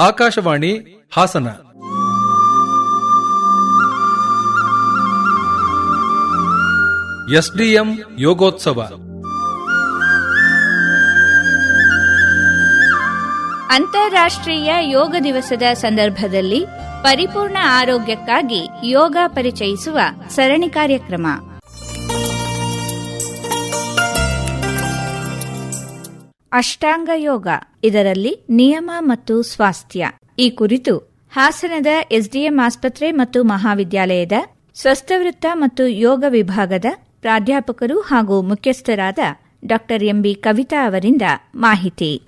Akashvani Hassan. SDM ಯೋಗೋತ್ಸವ. ಅಂತಾರಾಷ್ಟ್ರೀಯ ಯೋಗ ದಿವಸದ ಸಂದರ್ಭದಲ್ಲಿ ಪರಿಪೂರ್ಣ ಆರೋಗ್ಯಕ್ಕಾಗಿ ಯೋಗ ಪರಿಚಯಿಸುವ ಸರಣಿ ಕಾರ್ಯಕ್ರಮ. ಅಷ್ಟಾಂಗ ಯೋಗ, ಇದರಲ್ಲಿ ನಿಯಮ ಮತ್ತು ಸ್ವಾಸ್ಥ್ಯ. ಈ ಕುರಿತು ಹಾಸನದ ಎಸ್ಡಿಎಂ ಆಸ್ಪತ್ರೆ ಮತ್ತು ಮಹಾವಿದ್ಯಾಲಯದ ಸ್ವಸ್ಥವೃತ್ತ ಮತ್ತು ಯೋಗ ವಿಭಾಗದ ಪ್ರಾಧ್ಯಾಪಕರು ಹಾಗೂ ಮುಖ್ಯಸ್ಥರಾದ ಡಾ ಎಂಬಿ ಕವಿತಾ ಅವರಿಂದ ಮಾಹಿತಿ.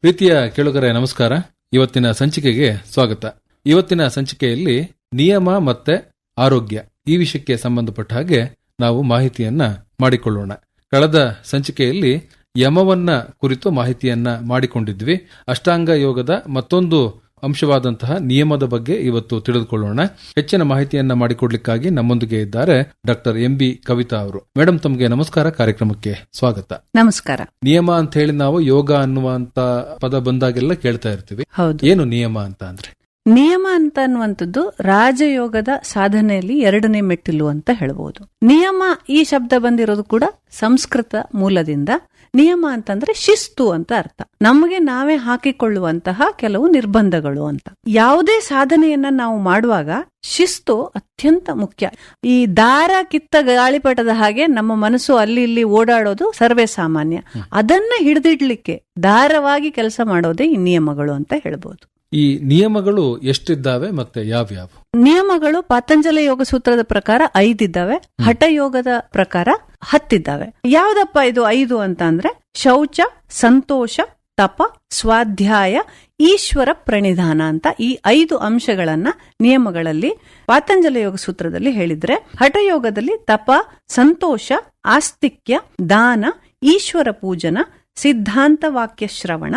ಪ್ರೀತಿಯ ಕೇಳುಗರೆ, ನಮಸ್ಕಾರ. ಇವತ್ತಿನ ಸಂಚಿಕೆಗೆ ಸ್ವಾಗತ. ಇವತ್ತಿನ ಸಂಚಿಕೆಯಲ್ಲಿ ನಿಯಮ ಮತ್ತೆ ಆರೋಗ್ಯ ಈ ವಿಷಯಕ್ಕೆ ಸಂಬಂಧಪಟ್ಟ ಹಾಗೆ ನಾವು ಮಾಹಿತಿಯನ್ನ ಮಾಡಿಕೊಳ್ಳೋಣ. ಕಳೆದ ಸಂಚಿಕೆಯಲ್ಲಿ ಯಮವನ್ನ ಕುರಿತು ಮಾಹಿತಿಯನ್ನ ಮಾಡಿಕೊಂಡಿದ್ವಿ. ಅಷ್ಟಾಂಗ ಯೋಗದ ಮತ್ತೊಂದು ಅಂಶವಾದಂತಹ ನಿಯಮದ ಬಗ್ಗೆ ಇವತ್ತು ತಿಳಿದುಕೊಳ್ಳೋಣ. ಹೆಚ್ಚಿನ ಮಾಹಿತಿಯನ್ನ ಮಾಡಿಕೊಡ್ಲಿಕ್ಕಾಗಿ ನಮ್ಮೊಂದಿಗೆ ಇದ್ದಾರೆ ಡಾಕ್ಟರ್ ಎಂ ಬಿ ಕವಿತಾ ಅವರು. ಮೇಡಮ್ ತಮಗೆ ನಮಸ್ಕಾರ. ಕಾರ್ಯಕ್ರಮಕ್ಕೆ ಸ್ವಾಗತ. ನಮಸ್ಕಾರ. ನಿಯಮ ಅಂತ ಹೇಳಿ ನಾವು ಯೋಗ ಅನ್ನುವಂತ ಪದ ಬಂದಾಗೆಲ್ಲ ಕೇಳ್ತಾ ಇರ್ತೀವಿ. ಹೌದು. ಏನು ನಿಯಮ ಅಂತ ಅಂದ್ರೆ? ನಿಯಮ ಅಂತ ಅನ್ನುವಂಥದ್ದು ರಾಜಯೋಗದ ಸಾಧನೆಯಲ್ಲಿ ಎರಡನೇ ಮೆಟ್ಟಿಲು ಅಂತ ಹೇಳ್ಬೋದು. ನಿಯಮ ಈ ಶಬ್ದ ಬಂದಿರೋದು ಕೂಡ ಸಂಸ್ಕೃತ ಮೂಲದಿಂದ. ನಿಯಮ ಅಂತಂದ್ರೆ ಶಿಸ್ತು ಅಂತ ಅರ್ಥ. ನಮಗೆ ನಾವೇ ಹಾಕಿಕೊಳ್ಳುವಂತಹ ಕೆಲವು ನಿರ್ಬಂಧಗಳು ಅಂತ. ಯಾವುದೇ ಸಾಧನೆಯನ್ನ ನಾವು ಮಾಡುವಾಗ ಶಿಸ್ತು ಅತ್ಯಂತ ಮುಖ್ಯ. ಈ ದಾರ ಕಿತ್ತ ಗಾಳಿಪಟದ ಹಾಗೆ ನಮ್ಮ ಮನಸ್ಸು ಅಲ್ಲಿ ಇಲ್ಲಿ ಓಡಾಡೋದು ಸರ್ವೇ ಸಾಮಾನ್ಯ. ಅದನ್ನ ಹಿಡಿದಿಡ್ಲಿಕ್ಕೆ ದಾರವಾಗಿ ಕೆಲಸ ಮಾಡೋದೇ ಈ ನಿಯಮಗಳು ಅಂತ ಹೇಳ್ಬೋದು. ಈ ನಿಯಮಗಳು ಎಷ್ಟಿದ್ದಾವೆ ಮತ್ತೆ ಯಾವ್ಯಾವ? ನಿಯಮಗಳು ಪಾತಂಜಲ ಯೋಗ ಸೂತ್ರದ ಪ್ರಕಾರ ಐದಿದ್ದಾವೆ ಹಠಯೋಗದ ಪ್ರಕಾರ ಹತ್ತಿದ್ದಾವೆ. ಯಾವ್ದಪ್ಪ ಇದು ಐದು ಅಂತ ಅಂದ್ರೆ ಶೌಚ ಸಂತೋಷ ತಪ ಸ್ವಾಧ್ಯಾಯ ಈಶ್ವರ ಪ್ರಣಿಧಾನ ಅಂತ ಈ ಐದು ಅಂಶಗಳನ್ನ ನಿಯಮಗಳಲ್ಲಿ ಪಾತಂಜಲ ಯೋಗ ಸೂತ್ರದಲ್ಲಿ ಹೇಳಿದ್ರೆ ಹಠಯೋಗದಲ್ಲಿ ತಪ ಸಂತೋಷ ಆಸ್ತಿಕ್ಯ ದಾನ ಈಶ್ವರ ಪೂಜನ ಸಿದ್ಧಾಂತ ವಾಕ್ಯ ಶ್ರವಣ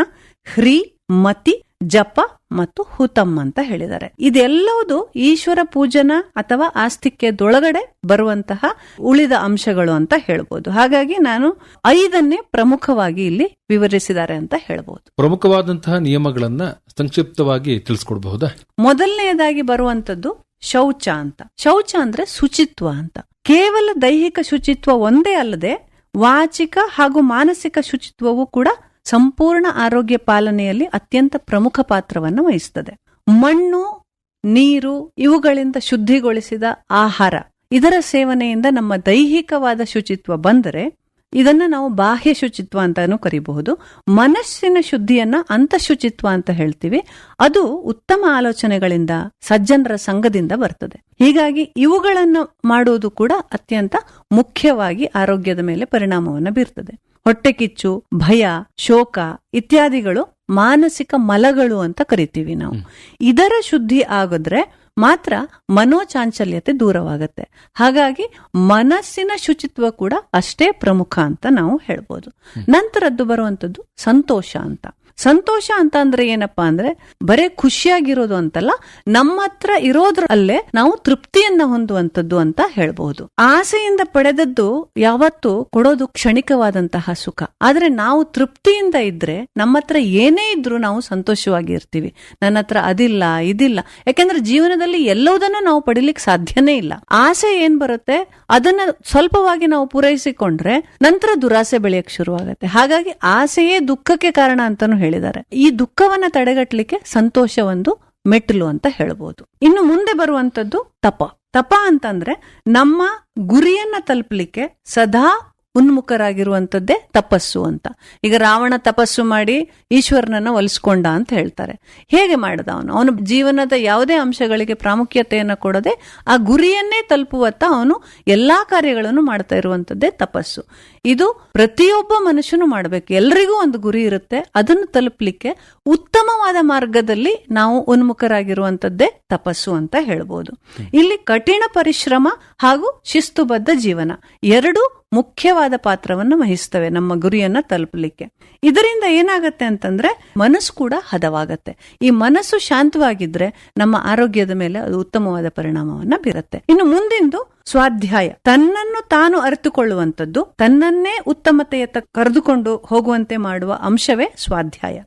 ಹ್ರೀ ಮತಿ ಜಪ ಮತ್ತು ಹುತಮ್ ಅಂತ ಹೇಳಿದ್ದಾರೆ. ಇದೆಲ್ಲವುದು ಈಶ್ವರ ಪೂಜನ ಅಥವಾ ಆಸ್ತಿಕ್ಯದೊಳಗಡೆ ಬರುವಂತಹ ಉಳಿದ ಅಂಶಗಳು ಅಂತ ಹೇಳ್ಬೋದು. ಹಾಗಾಗಿ ನಾನು ಐದನ್ನೇ ಪ್ರಮುಖವಾಗಿ ಇಲ್ಲಿ ವಿವರಿಸಿದ್ದಾರೆ ಅಂತ ಹೇಳ್ಬೋದು. ಪ್ರಮುಖವಾದಂತಹ ನಿಯಮಗಳನ್ನ ಸಂಕ್ಷಿಪ್ತವಾಗಿ ತಿಳಿಸ್ಕೊಡ್ಬಹುದಾ? ಮೊದಲನೆಯದಾಗಿ ಬರುವಂತದ್ದು ಶೌಚ ಅಂತ. ಶೌಚ ಅಂದ್ರೆ ಶುಚಿತ್ವ ಅಂತ. ಕೇವಲ ದೈಹಿಕ ಶುಚಿತ್ವ ಒಂದೇ ಅಲ್ಲದೆ ವಾಚಿಕ ಹಾಗೂ ಮಾನಸಿಕ ಶುಚಿತ್ವವು ಕೂಡ ಸಂಪೂರ್ಣ ಆರೋಗ್ಯ ಪಾಲನೆಯಲ್ಲಿ ಅತ್ಯಂತ ಪ್ರಮುಖ ಪಾತ್ರವನ್ನು ವಹಿಸುತ್ತದೆ ಮಣ್ಣು, ನೀರು, ಇವುಗಳಿಂದ ಶುದ್ಧಿಗೊಳಿಸಿದ ಆಹಾರ, ಇದರ ಸೇವನೆಯಿಂದ ನಮ್ಮ ದೈಹಿಕವಾದ ಶುಚಿತ್ವ ಬಂದರೆ ಇದನ್ನ ನಾವು ಬಾಹ್ಯ ಶುಚಿತ್ವ ಅಂತಾನು ಕರಿಬಹುದು. ಮನಸ್ಸಿನ ಶುದ್ಧಿಯನ್ನ ಅಂತಃಶುಚಿತ್ವ ಅಂತ ಹೇಳ್ತೀವಿ. ಅದು ಉತ್ತಮ ಆಲೋಚನೆಗಳಿಂದ, ಸಜ್ಜನರ ಸಂಘದಿಂದ ಬರ್ತದೆ. ಹೀಗಾಗಿ ಇವುಗಳನ್ನು ಮಾಡುವುದು ಕೂಡ ಅತ್ಯಂತ ಮುಖ್ಯವಾಗಿ ಆರೋಗ್ಯದ ಮೇಲೆ ಪರಿಣಾಮವನ್ನು ಬೀರ್ತದೆ. ಹೊಟ್ಟೆ ಕಿಚ್ಚು ಭಯ ಶೋಕ ಇತ್ಯಾದಿಗಳು ಮಾನಸಿಕ ಮಲಗಳು ಅಂತ ಕರಿತೀವಿ ನಾವು. ಇದರ ಶುದ್ಧಿ ಆಗಿದ್ರೆ ಮಾತ್ರ ಮನೋಚಾಂಚಲ್ಯತೆ ದೂರವಾಗತ್ತೆ. ಹಾಗಾಗಿ ಮನಸ್ಸಿನ ಶುಚಿತ್ವ ಕೂಡ ಅಷ್ಟೇ ಪ್ರಮುಖ ಅಂತ ನಾವು ಹೇಳ್ಬೋದು. ನಂತರದ್ದು ಬರುವಂತದ್ದು ಸಂತೋಷ ಅಂತ. ಸಂತೋಷ ಅಂತ ಅಂದ್ರೆ ಏನಪ್ಪಾ ಅಂದ್ರೆ ಬರೇ ಖುಷಿಯಾಗಿರೋದು ಅಂತಲ್ಲ ನಮ್ಮ ಹತ್ರ ಇರೋದ್ರಲ್ಲೇ ನಾವು ತೃಪ್ತಿಯನ್ನ ಹೊಂದುವಂತದ್ದು ಅಂತ ಹೇಳ್ಬಹುದು. ಆಸೆಯಿಂದ ಪಡೆದದ್ದು ಯಾವತ್ತು ಕೊಡೋದು ಕ್ಷಣಿಕವಾದಂತಹ ಸುಖ. ಆದ್ರೆ ನಾವು ತೃಪ್ತಿಯಿಂದ ಇದ್ರೆ ನಮ್ಮ ಹತ್ರ ಏನೇ ಇದ್ರೂ ನಾವು ಸಂತೋಷವಾಗಿ ಇರ್ತೀವಿ. ನನ್ನ ಹತ್ರ ಅದಿಲ್ಲ, ಇದಿಲ್ಲ. ಯಾಕೆಂದ್ರೆ ಜೀವನದಲ್ಲಿ ಎಲ್ಲೋದನ್ನು ನಾವು ಪಡಿಲಿಕ್ಕೆ ಸಾಧ್ಯನೇ ಇಲ್ಲ. ಆಸೆ ಏನ್ ಬರುತ್ತೆ? ಅದನ್ನ ಸ್ವಲ್ಪವಾಗಿ ನಾವು ಪೂರೈಸಿಕೊಂಡ್ರೆ ನಂತರ ದುರಾಸೆ ಬೆಳೆಯಕ್ ಶುರುವಾಗುತ್ತೆ. ಹಾಗಾಗಿ ಆಸೆಯೇ ದುಃಖಕ್ಕೆ ಕಾರಣ ಅಂತಾನು ಹೇಳಿದ್ದಾರೆ. ಈ ದುಃಖವನ್ನ ತಡೆಗಟ್ಟಲಿಕ್ಕೆ ಸಂತೋಷ ಒಂದು ಮೆಟ್ಟಿಲು ಅಂತ ಹೇಳ್ಬೋದು. ಇನ್ನು ಮುಂದೆ ಬರುವಂತದ್ದು ತಪ. ತಪ ಅಂತಂದ್ರೆ ನಮ್ಮ ಗುರಿಯನ್ನ ತಲುಪಲಿಕ್ಕೆ ಸದಾ ಉನ್ಮುಖರಾಗಿರುವಂತದ್ದೇ ತಪಸ್ಸು ಅಂತ. ಈಗ ರಾವಣ ತಪಸ್ಸು ಮಾಡಿ ಈಶ್ವರನನ್ನು ಒಲಿಸ್ಕೊಂಡ ಅಂತ ಹೇಳ್ತಾರೆ. ಹೇಗೆ ಮಾಡಿದ ಅವನು? ಅವನು ಜೀವನದ ಯಾವುದೇ ಅಂಶಗಳಿಗೆ ಪ್ರಾಮುಖ್ಯತೆಯನ್ನು ಕೊಡದೆ ಆ ಗುರಿಯನ್ನೇ ತಲುಪುವತ್ತ ಅವನು ಎಲ್ಲಾ ಕಾರ್ಯಗಳನ್ನು ಮಾಡ್ತಾ ಇರುವಂಥದ್ದೇ ತಪಸ್ಸು. ಇದು ಪ್ರತಿಯೊಬ್ಬ ಮನುಷ್ಯನು ಮಾಡಬೇಕು. ಎಲ್ರಿಗೂ ಒಂದು ಗುರಿ ಇರುತ್ತೆ. ಅದನ್ನು ತಲುಪಲಿಕ್ಕೆ ಉತ್ತಮವಾದ ಮಾರ್ಗದಲ್ಲಿ ನಾವು ಉನ್ಮುಖರಾಗಿರುವಂಥದ್ದೇ ತಪಸ್ಸು ಅಂತ ಹೇಳ್ಬೋದು. ಇಲ್ಲಿ ಕಠಿಣ ಪರಿಶ್ರಮ ಹಾಗೂ ಶಿಸ್ತುಬದ್ಧ ಜೀವನ. ಎರಡು ಮುಖ್ಯವಾದ ಪಾತ್ರವನ್ನು ವಹಿಸ್ತವೆ ನಮ್ಮ ಗುರಿಯನ್ನ ತಲುಪಲಿಕ್ಕೆ. ಇದರಿಂದ ಏನಾಗತ್ತೆ ಅಂತಂದ್ರೆ ಮನಸ್ಸು ಕೂಡ ಹದವಾಗತ್ತೆ. ಈ ಮನಸ್ಸು ಶಾಂತವಾಗಿದ್ರೆ ನಮ್ಮ ಆರೋಗ್ಯದ ಮೇಲೆ ಅದು ಉತ್ತಮವಾದ ಪರಿಣಾಮವನ್ನ ಬೀರುತ್ತೆ. ಇನ್ನು ಮುಂದಿಂದು ಸ್ವಾಧ್ಯಾಯ. ತನ್ನನ್ನು ತಾನು ಅರಿತುಕೊಳ್ಳುವಂಥದ್ದು, ತನ್ನನ್ನೇ ಉತ್ತಮತೆಯತ್ತ ಕರೆದುಕೊಂಡು ಹೋಗುವಂತೆ ಮಾಡುವ ಅಂಶವೇ ಸ್ವಾಧ್ಯಾಯ.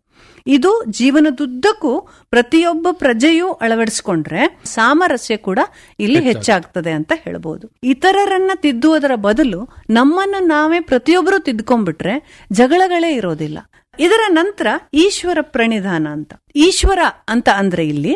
ಇದು ಜೀವನದುದ್ದಕ್ಕೂ ಪ್ರತಿಯೊಬ್ಬ ಪ್ರಜೆಯೂ ಅಳವಡಿಸಿಕೊಂಡ್ರೆ ಸಾಮರಸ್ಯ ಕೂಡ ಇಲ್ಲಿ ಹೆಚ್ಚಾಗ್ತದೆ ಅಂತ ಹೇಳ್ಬೋದು. ಇತರರನ್ನ ತಿದ್ದುವುದರ ಬದಲು ನಮ್ಮನ್ನು ನಾವೇ ಪ್ರತಿಯೊಬ್ಬರು ತಿದ್ಕೊಂಡ್ಬಿಟ್ರೆ ಜಗಳಗಳೇ ಇರೋದಿಲ್ಲ. ಇದರ ನಂತರ ಈಶ್ವರ ಪ್ರಣಿಧಾನ ಅಂತ. ಈಶ್ವರ ಅಂತ ಅಂದ್ರೆ ಇಲ್ಲಿ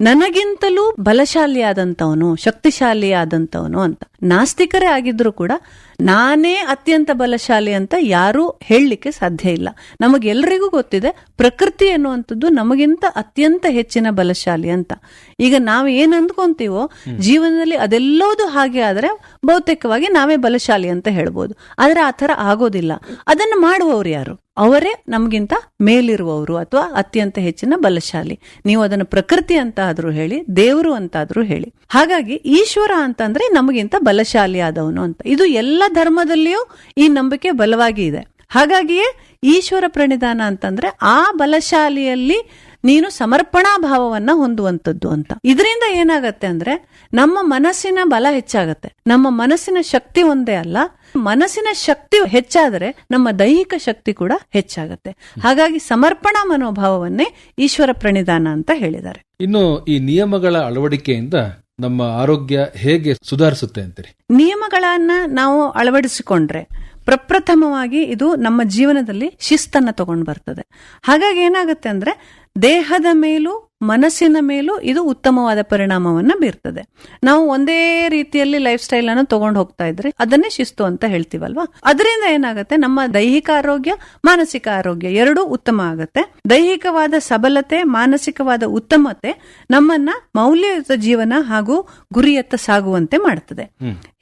ನನಗಿಂತಲೂ ಬಲಶಾಲಿಯಾದಂಥವನು ಶಕ್ತಿಶಾಲಿಯಾದಂಥವನು ಅಂತ. ನಾಸ್ತಿಕರೇ ಆಗಿದ್ರು ಕೂಡ ನಾನೇ ಅತ್ಯಂತ ಬಲಶಾಲಿ ಅಂತ ಯಾರೂ ಹೇಳಲಿಕ್ಕೆ ಸಾಧ್ಯ ಇಲ್ಲ. ನಮಗೆಲ್ಲರಿಗೂ ಗೊತ್ತಿದೆ ಪ್ರಕೃತಿ ಎನ್ನುವಂಥದ್ದು ನಮಗಿಂತ ಅತ್ಯಂತ ಹೆಚ್ಚಿನ ಬಲಶಾಲಿ ಅಂತ. ಈಗ ನಾವು ಏನ್ ಅಂದ್ಕೊಂತೀವೋ ಜೀವನದಲ್ಲಿ ಅದೆಲ್ಲೋದು ಹಾಗೆ ಆದ್ರೆ ಬಹುತೇಕವಾಗಿ ನಾವೇ ಬಲಶಾಲಿ ಅಂತ ಹೇಳ್ಬೋದು. ಆದ್ರೆ ಆ ಥರ ಆಗೋದಿಲ್ಲ. ಅದನ್ನು ಮಾಡುವವರು ಯಾರು? ಅವರೇ ನಮಗಿಂತ ಮೇಲಿರುವವರು ಅಥವಾ ಅತ್ಯಂತ ಹೆಚ್ಚಿನ ಬಲಶಾಲಿ. ನೀವು ಅದನ್ನು ಪ್ರಕೃತಿ ಅಂತ ಆದ್ರೂ ಹೇಳಿ, ದೇವರು ಅಂತಾದರೂ ಹೇಳಿ. ಹಾಗಾಗಿ ಈಶ್ವರ ಅಂತಂದ್ರೆ ನಮಗಿಂತ ಬಲಶಾಲಿ ಆದವನು ಅಂತ. ಇದು ಎಲ್ಲ ಧರ್ಮದಲ್ಲಿಯೂ ಈ ನಂಬಿಕೆ ಬಲವಾಗಿ ಇದೆ. ಹಾಗಾಗಿಯೇ ಈಶ್ವರ ಪ್ರಣಿಧಾನ ಅಂತಂದ್ರೆ ಆ ಬಲಶಾಲಿಯಲ್ಲಿ ನೀನು ಸಮರ್ಪಣಾ ಭಾವವನ್ನ ಹೊಂದುವಂಥದ್ದು ಅಂತ. ಇದರಿಂದ ಏನಾಗತ್ತೆ ಅಂದ್ರೆ ನಮ್ಮ ಮನಸ್ಸಿನ ಬಲ ಹೆಚ್ಚಾಗತ್ತೆ. ನಮ್ಮ ಮನಸ್ಸಿನ ಶಕ್ತಿ ಒಂದೇ ಅಲ್ಲ ಮನಸ್ಸಿನ ಶಕ್ತಿ ಹೆಚ್ಚಾದರೆ ನಮ್ಮ ದೈಹಿಕ ಶಕ್ತಿ ಕೂಡ ಹೆಚ್ಚಾಗತ್ತೆ. ಹಾಗಾಗಿ ಸಮರ್ಪಣಾ ಮನೋಭಾವವನ್ನೇ ಈಶ್ವರ ಪ್ರಣಿಧಾನ ಅಂತ ಹೇಳಿದ್ದಾರೆ. ಇನ್ನು ಈ ನಿಯಮಗಳ ಅಳವಡಿಕೆಯಿಂದ ನಮ್ಮ ಆರೋಗ್ಯ ಹೇಗೆ ಸುಧಾರಿಸುತ್ತೆ ಅಂತೀರಿ? ನಿಯಮಗಳನ್ನ ನಾವು ಅಳವಡಿಸಿಕೊಂಡ್ರೆ ಪ್ರಪ್ರಥಮವಾಗಿ ಇದು ನಮ್ಮ ಜೀವನದಲ್ಲಿ ಶಿಸ್ತನ್ನ ತಗೊಂಡು ಬರ್ತದೆ. ಹಾಗಾಗಿ ಏನಾಗುತ್ತೆ ಅಂದ್ರೆ ದೇಹದ ಮೇಲೂ ಮನಸ್ಸಿನ ಮೇಲೂ ಇದು ಉತ್ತಮವಾದ ಪರಿಣಾಮವನ್ನ ಬೀರ್ತದೆ. ನಾವು ಒಂದೇ ರೀತಿಯಲ್ಲಿ ಲೈಫ್ ಸ್ಟೈಲ್ ಅನ್ನು ತಗೊಂಡು ಹೋಗ್ತಾ ಇದ್ರೆ ಅದನ್ನೇ ಶಿಸ್ತು ಅಂತ ಹೇಳ್ತೀವಲ್ವಾ? ಅದರಿಂದ ಏನಾಗುತ್ತೆ ನಮ್ಮ ದೈಹಿಕ ಆರೋಗ್ಯ ಮಾನಸಿಕ ಆರೋಗ್ಯ ಎರಡೂ ಉತ್ತಮ ಆಗುತ್ತೆ. ದೈಹಿಕವಾದ ಸಬಲತೆ ಮಾನಸಿಕವಾದ ಉತ್ತಮತೆ ನಮ್ಮನ್ನ ಮೌಲ್ಯಯುತ ಜೀವನ ಹಾಗೂ ಗುರಿಯತ್ತ ಸಾಗುವಂತೆ ಮಾಡ್ತದೆ.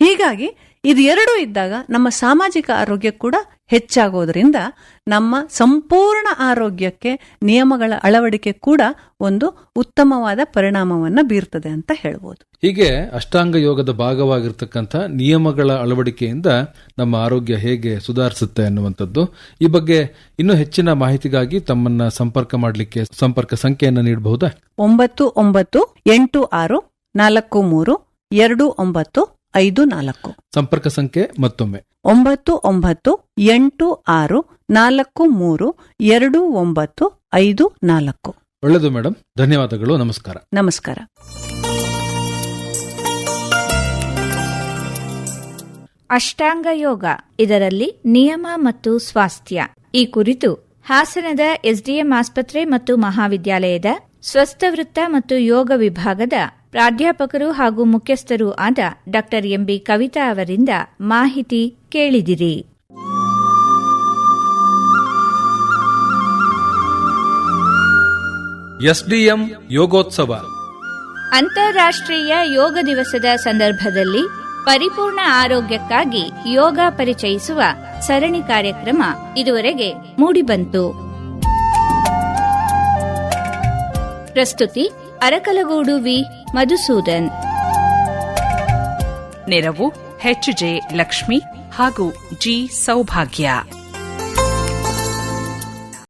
ಹೀಗಾಗಿ ಇದು ಎರಡೂ ಇದ್ದಾಗ ನಮ್ಮ ಸಾಮಾಜಿಕ ಆರೋಗ್ಯ ಕೂಡ ಹೆಚ್ಚಾಗೋದ್ರಿಂದ ನಮ್ಮ ಸಂಪೂರ್ಣ ಆರೋಗ್ಯಕ್ಕೆ ನಿಯಮಗಳ ಅಳವಡಿಕೆ ಕೂಡ ಒಂದು ಉತ್ತಮವಾದ ಪರಿಣಾಮವನ್ನ ಬೀರ್ತದೆ ಅಂತ ಹೇಳ್ಬೋದು. ಹೀಗೆ ಅಷ್ಟಾಂಗ ಯೋಗದ ಭಾಗವಾಗಿರ್ತಕ್ಕಂಥ ನಿಯಮಗಳ ಅಳವಡಿಕೆಯಿಂದ ನಮ್ಮ ಆರೋಗ್ಯ ಹೇಗೆ ಸುಧಾರಿಸುತ್ತೆ ಅನ್ನುವಂಥದ್ದು ಈ ಬಗ್ಗೆ ಇನ್ನೂ ಹೆಚ್ಚಿನ ಮಾಹಿತಿಗಾಗಿ ತಮ್ಮನ್ನ ಸಂಪರ್ಕ ಮಾಡಲಿಕ್ಕೆ ಸಂಪರ್ಕ ಸಂಖ್ಯೆಯನ್ನು ನೀಡಬಹುದಾ? ಒಂಬತ್ತು ಒಂಬತ್ತು ಎಂಟು ಆರು ನಾಲ್ಕು ಮೂರು ಎರಡು ಒಂಬತ್ತು ಐದು ನಾಲ್ಕು. ಸಂಪರ್ಕ ಸಂಖ್ಯೆ ಮತ್ತೊಮ್ಮೆ. ಒಂಬತ್ತು ಒಂಬತ್ತು ಎಂಟು ಆರು ನಾಲ್ಕು ಮೂರು ಎರಡು ಒಂಬತ್ತು ಐದು ನಾಲ್ಕು. ಒಳ್ಳೆಯದು ಮೇಡಮ್ ಧನ್ಯವಾದಗಳು. ನಮಸ್ಕಾರ. ನಮಸ್ಕಾರ. ಅಷ್ಟಾಂಗ ಯೋಗ ಇದರಲ್ಲಿ ನಿಯಮ ಮತ್ತು ಸ್ವಾಸ್ಥ್ಯ. ಈ ಕುರಿತು ಹಾಸನದ ಎಸ್ಡಿಎಂ ಆಸ್ಪತ್ರೆ ಮತ್ತು ಮಹಾವಿದ್ಯಾಲಯದ ಸ್ವಸ್ಥ ವೃತ್ತ ಮತ್ತು ಯೋಗ ವಿಭಾಗದ ಪ್ರಾಧ್ಯಾಪಕರು ಹಾಗೂ ಮುಖ್ಯಸ್ಥರು ಆದ ಡಾ ಎಂಬಿ ಕವಿತಾ ಅವರಿಂದ ಮಾಹಿತಿ ಕೇಳಿದಿರಿ. ಎಸ್ಡಿಎಂ ಯೋಗೋತ್ಸವ. ಅಂತಾರಾಷ್ಟ್ರೀಯ ಯೋಗ ದಿವಸದ ಸಂದರ್ಭದಲ್ಲಿ ಪರಿಪೂರ್ಣ ಆರೋಗ್ಯಕ್ಕಾಗಿ ಯೋಗ ಪರಿಚಯಿಸುವ ಸರಣಿ ಕಾರ್ಯಕ್ರಮ ಇದುವರೆಗೆ ಮೂಡಿಬಂತು. ಪ್ರಸ್ತುತಿ ಅರಕಲಗೂಡು ವಿ ಮಧುಸೂದನ್. ನೆರವು ಎಚ್ ಜೆ ಲಕ್ಷ್ಮಿ ಹಾಗೂ ಜಿ ಸೌಭಾಗ್ಯ.